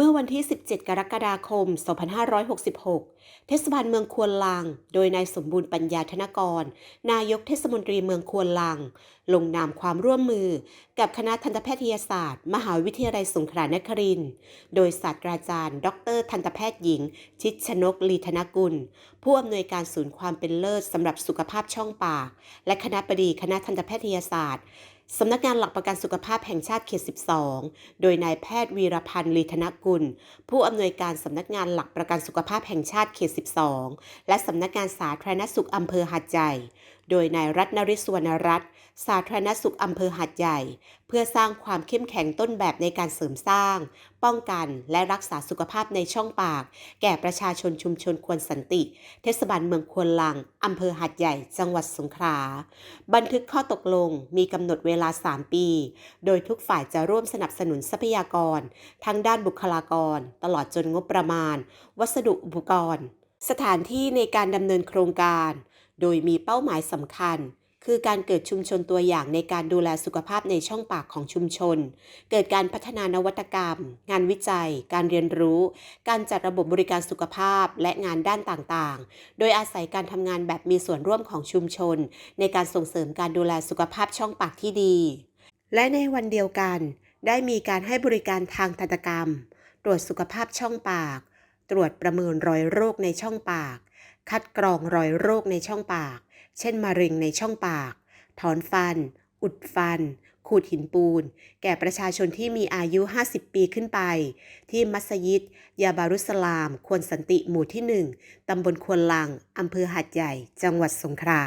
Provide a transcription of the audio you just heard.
เมื่อวันที่ 17 กรกฎาคม 2566 เทศบาลเมืองควนลังโดยนายสมบูรณ์ปัญญาธนกร นายกเทศมนตรีเมืองควนลังลงนามความร่วมมือ กับคณะทันตแพทยศาสตร์ มหาวิทยาลัยสงขลานคริน โดยศาสตราจารย์ ดร ทันตแพทย์หญิง ชิดชนกลีธนกุล ผู้อำนวยการศูนย์ความเป็นเลิศสำหรับสุขภาพช่องปาก และคณะบดีคณะทันตแพทยศาสตร์ สำนักงานหลักประกันสุขภาพแห่งชาติเขต 12 โดยนายแพทย์วีรพันธ์ลีธนกุล ผู้อำนวยการสำนักงานหลักประกันสุขภาพแห่งชาติเขต 12 และสำนักงานสาธารณสุขอำเภอหาดใหญ่ โดยนายรัตนริศวรรณรัตน์สาธารณสุขอำเภอหาดใหญ่ เพื่อสร้างความเข้มแข็งต้นแบบในการเสริมสร้าง ป้องกันและรักษาสุขภาพในช่องปาก แก่ประชาชนชุมชนควรสันติ เทศบาลเมืองควนลังอำเภอหาดใหญ่ จังหวัดสงขลาบันทึกข้อตกลงมีกำหนดเวลา 3 ปี โดยทุกฝ่ายจะร่วมสนับสนุนทรัพยากร ทั้งด้านบุคลากร ตลอดจนงบประมาณ วัสดุอุปกรณ์สถานที่ในการดำเนินโครงการ โดยมีเป้าหมายสำคัญ คือการเกิดชุมชนตัวอย่างในการดูแลสุขภาพในช่องปากของชุมชน เกิดการพัฒนานวัตกรรม งานวิจัย การเรียนรู้ การจัดระบบบริการสุขภาพและงานด้านต่างๆ โดยอาศัยการทำงานแบบมีส่วนร่วมของชุมชน ในการส่งเสริมการดูแลสุขภาพช่องปากที่ดี และในวันเดียวกัน ได้มีการให้บริการทางทันตกรรม ตรวจสุขภาพช่องปาก ตรวจประเมินรอยโรคในช่องปาก คัดกรองรอยโรคในช่องปาก เช่นมะเร็งในช่องปาก ถอนฟัน อุดฟัน ขูดหินปูน แก่ประชาชนที่มีอายุ 50 ปีขึ้นไป ที่มัสยิด ยาบารุสลาม ควรสันติหมู่ที่ 1 ตำบลควนลัง อำเภอหาดใหญ่ จังหวัดสงขลา